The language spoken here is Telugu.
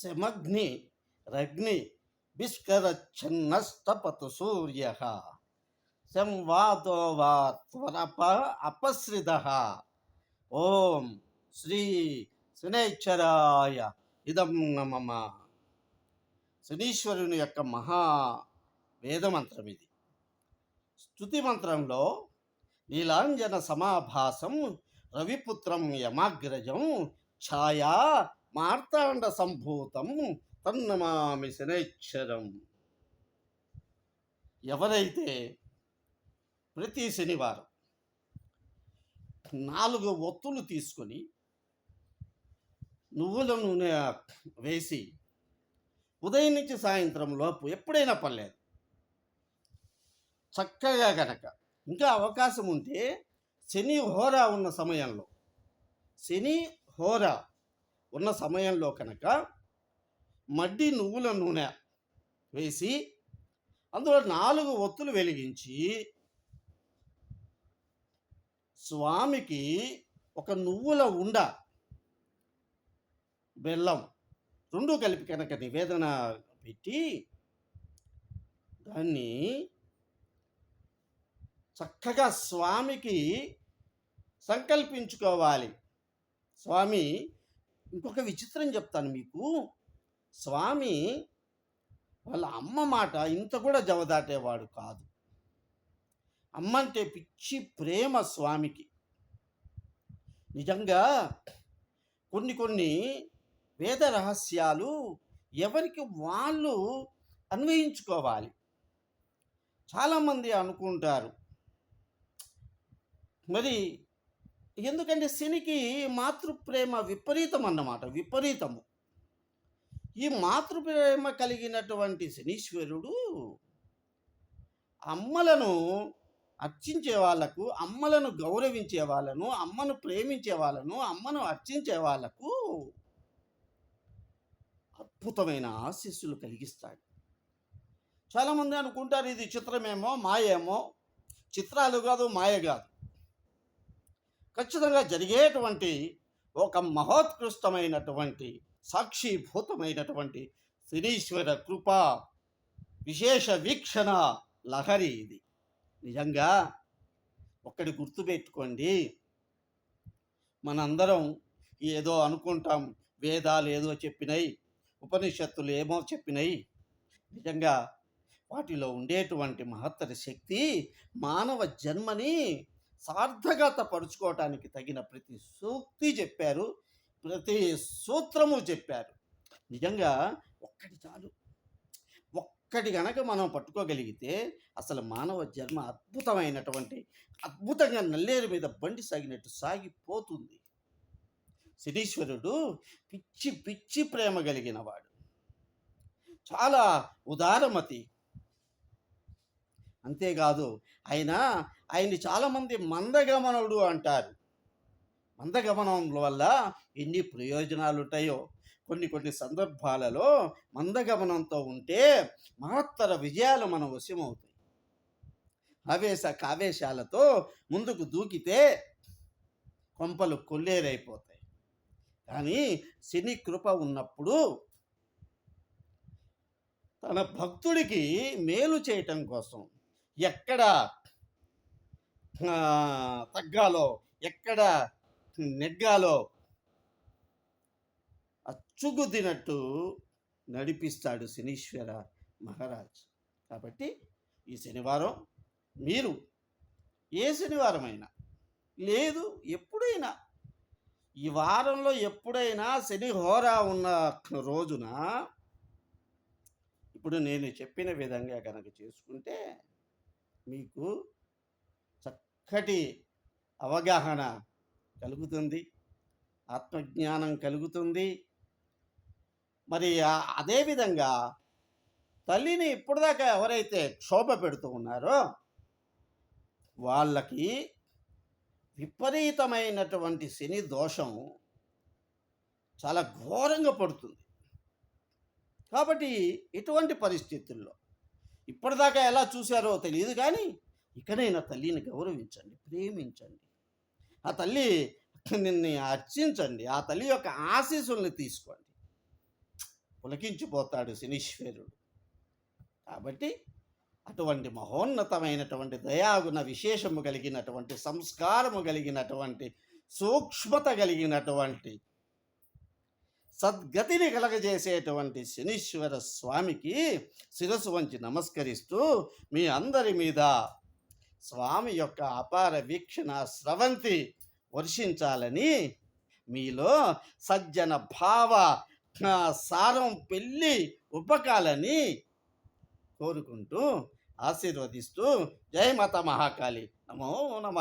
శమగ్ని రగ్ని విష్కరచ్ఛన్నస్తపతు సూర్య. సంవాదో వా త్వరప అపశ్రిద ఓం శ్రీ శనేశ్వరాయ ఇదం నమమ శనీశ్వరుని యొక్క మహా వేదమంత్రం ఇది. స్థుతి మంత్రంలో నీలాంజన సమాభాసం రవిపుత్రం యమాగ్రజం ఛాయా మార్తాండ సంభూతం తన్నమామి శనైక్షరం ఎవరైతే ప్రతి శనివారం నాలుగు ఒత్తులు తీసుకొని నువ్వుల నూనె వేసి ఉదయం నుంచి సాయంత్రం లోపు ఎప్పుడైనా పర్లేదు. చక్కగా గనక ఇంకా అవకాశం ఉంటే శని హోరా ఉన్న సమయంలో శని హోరా ఉన్న సమయంలో కనుక మడ్డి నువ్వుల నూనె వేసి అందులో నాలుగు ఒత్తులు వెలిగించి స్వామికి ఒక నువ్వుల ఉండ బెల్లం రెండు కలిపి కనుక నివేదన పెట్టి దాన్ని చక్కగా స్వామికి సంకల్పించుకోవాలి. స్వామి ఇంకొక విచిత్రం చెప్తాను మీకు. స్వామి వాళ్ళ అమ్మ మాట ఇంత కూడా జవదాటేవాడు కాదు. అమ్మ అంటే పిచ్చి ప్రేమ స్వామికి. నిజంగా కొన్ని కొన్ని వేద రహస్యాలు ఎవరికి వాళ్ళు అన్వయించుకోవాలి. చాలామంది అనుకుంటారు. మరి ఎందుకంటే శనికి మాతృప్రేమ విపరీతం అన్నమాట విపరీతము. ఈ మాతృప్రేమ కలిగినటువంటి శనీశ్వరుడు అమ్మలను అర్చించే వాళ్ళకు అమ్మలను గౌరవించే వాళ్ళను అమ్మను ప్రేమించే వాళ్ళను అమ్మను అర్చించే వాళ్ళకు అద్భుతమైన ఆశీస్సులు కలిగిస్తాడు. చాలామంది అనుకుంటారు ఇది చిత్రమేమో మాయేమో. చిత్రాలు కాదు మాయ కాదు. ఖచ్చితంగా జరిగేటువంటి ఒక మహోత్కృష్టమైనటువంటి సాక్షిభూతమైనటువంటి శనీశ్వర కృప విశేష వీక్షణ లహరి ఇది. నిజంగా ఒక్కడి గుర్తుపెట్టుకోండి. మనందరం ఏదో అనుకుంటాం వేదాలు ఏదో చెప్పినాయి ఉపనిషత్తులు ఏమో చెప్పినాయి నిజంగా వాటిలో ఉండేటువంటి మహత్తర శక్తి మానవ జన్మని సార్థకత పరుచుకోవటానికి తగిన ప్రతి సూక్తి చెప్పారు ప్రతి సూత్రము చెప్పారు. నిజంగా ఒక్కటి చాలు. ఒక్కటి గనక మనం పట్టుకోగలిగితే అసలు మానవ జన్మ అద్భుతమైనటువంటి అద్భుతంగా నల్లేరు మీద బండి సాగినట్టు సాగిపోతుంది. శనీశ్వరుడు పిచ్చి పిచ్చి ప్రేమ కలిగిన వాడు. చాలా ఉదారమతి అంతేకాదు ఆయన ఆయన్ని చాలామంది మందగమనుడు అంటారు. మందగమనముల వల్ల ఎన్ని ప్రయోజనాలు ఉంటాయో కొన్ని కొన్ని సందర్భాలలో మందగమనంతో ఉంటే మహత్తర విజయాలు మన వశమవుతాయి. ఆవేశ కావేశాలతో ముందుకు దూకితే కొంపలు కొల్లేరైపోతాయి. కానీ శని కృప ఉన్నప్పుడు తన భక్తుడికి మేలు చేయటం కోసం ఎక్కడ తగ్గాలో ఎక్కడ నెగ్గాలో అచ్చుగుద్దినట్టు నడిపిస్తాడు శనీశ్వర మహారాజ్. కాబట్టి ఈ శనివారం మీరు ఏ శనివారం అయినా లేదు ఎప్పుడైనా ఈ వారంలో ఎప్పుడైనా శని హోరా ఉన్న రోజున ఇప్పుడు నేను చెప్పిన విధంగా కనుక చేసుకుంటే మీకు చక్కటి అవగాహన కలుగుతుంది ఆత్మజ్ఞానం కలుగుతుంది. మరి అదేవిధంగా తల్లిని ఇప్పటిదాకా ఎవరైతే క్షోభ పెడుతూ ఉన్నారో వాళ్ళకి విపరీతమైనటువంటి శని దోషం చాలా ఘోరంగా పడుతుంది. కాబట్టి ఇటువంటి పరిస్థితుల్లో ఇప్పటిదాకా ఎలా చూశారో తెలియదు కానీ ఇకనైనా తల్లిని గౌరవించండి ప్రేమించండి. ఆ తల్లి నిన్ను అర్చించండి ఆ తల్లి యొక్క ఆశీస్సుల్ని తీసుకోండి. పులకించిపోతాడు శనీశ్వరుడు. కాబట్టి అటువంటి మహోన్నతమైనటువంటి దయాగుణ విశేషము కలిగినటువంటి సంస్కారము కలిగినటువంటి సూక్ష్మత కలిగినటువంటి సద్గతిని కలగజేసేటువంటి శనీశ్వర స్వామికి శిరస్సు వంచి నమస్కరిస్తూ మీ అందరి మీద స్వామి యొక్క అపార వీక్షణ స్రవంతి వర్షించాలని మీలో సజ్జన భావ సారం పెళ్ళి ఉపకాలని కోరుకుంటూ ఆశీర్వదిస్తూ జై మాత మహాకాళి. నమో నమ.